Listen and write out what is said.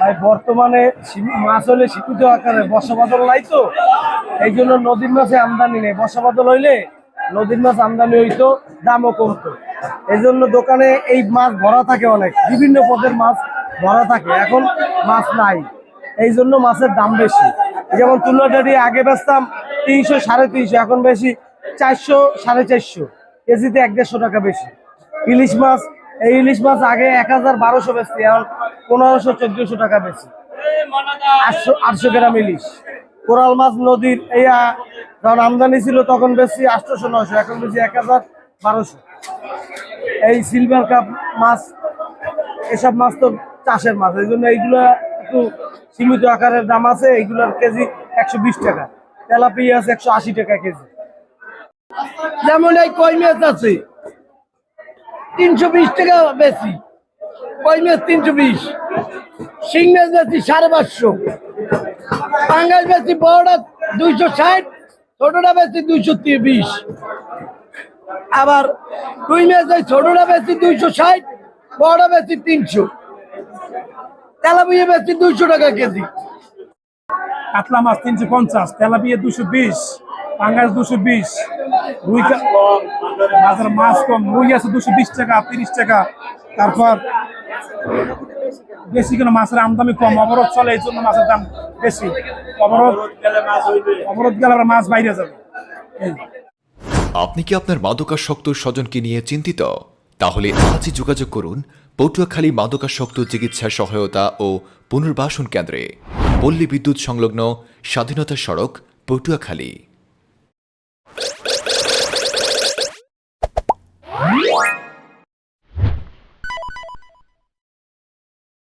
ভাই, বর্তমানে মাছ হলে সীমিত আকারে বর্ষা বাদল নাই তো। এই জন্য নদীর মাছে আমদানি নেই। বর্ষা বাদল হইলে নদীর মাছ আমদানি হইতো, দামও কমতো। এই জন্য দোকানে এই মাছ ভরা থাকে অনেক। বিভিন্ন পদের মাছ ভরা থাকে। এখন মাছ নাই। এই জন্য মাছের দাম বেশি। যেমন তুলাটারি আগে বেচতাম তিনশো, সাড়ে তিনশো, এখন বেশি চারশো, সাড়ে চারশো। কেজিতে এক দেড়শো টাকা বেশি। ইলিশ মাছ এই ইলিশ মাছ আগে এক হাজার বারোশো বেশি এখন পনেরোশো, চোদ্দশো টাকা বেশি আটশো আটশো গ্রাম ইলিশ। কোরাল মাছ নদীর, এই যখন আমদানি ছিল তখন বেশি আটশোশো নশো এখন বেশি এক হাজার বারোশো। এই সিলভার কাপ মাছ, এসব মাছ তো চাষের মাছ, এই জন্য এইগুলো একটু সীমিত আকারের দাম আছে, এইগুলোর কেজি একশো বিশ টাকা। তেলাপিয়া আছে একশো আশি টাকা কেজি। যেমন এই কই মাছ আছে তিনশো বিশ টাকা বেশি। কই মাছ তিনশো বিশ? শিং মাছ বেশি সাড়ে পাঁচশো। পাঙ্গাস বেশি, বড়টা দুইশো ষাট, ছোটটা বেশি দুইশো বিশ আবার রুই মাছ ওই ছোটটা বেশি দুইশো ষাট, বড়টা বেশি তিনশো। তেলাপিয়া বেশি দুইশো টাকা কেজি। কাতলা মাছ তিনশো পঞ্চাশ, তেলাপিয়া দুশো বিশ, পাঙ্গাস দুশো বিশ। রুই কা- মাছ কম রুই আছে দুশো বিশ টাকা, তিরিশ টাকা। তারপর বেশি কোনো মাছের আমদানি কম, অবরোধ চলে, এই জন্য মাছের দাম বেশি। অবরোধ অবরোধ গেলে আবার মাছ বাইরে যাবে। আপনি কি আপনার মাদকাসক্ত স্বজনকে নিয়ে চিন্তিত? তাহলে আজই যোগাযোগ করুন পটুয়াখালী মাদকাসক্ত চিকিৎসা সহায়তা ও পুনর্বাসন কেন্দ্রে। পল্লী বিদ্যুৎ সংলগ্ন স্বাধীনতা সড়ক, পটুয়াখালী।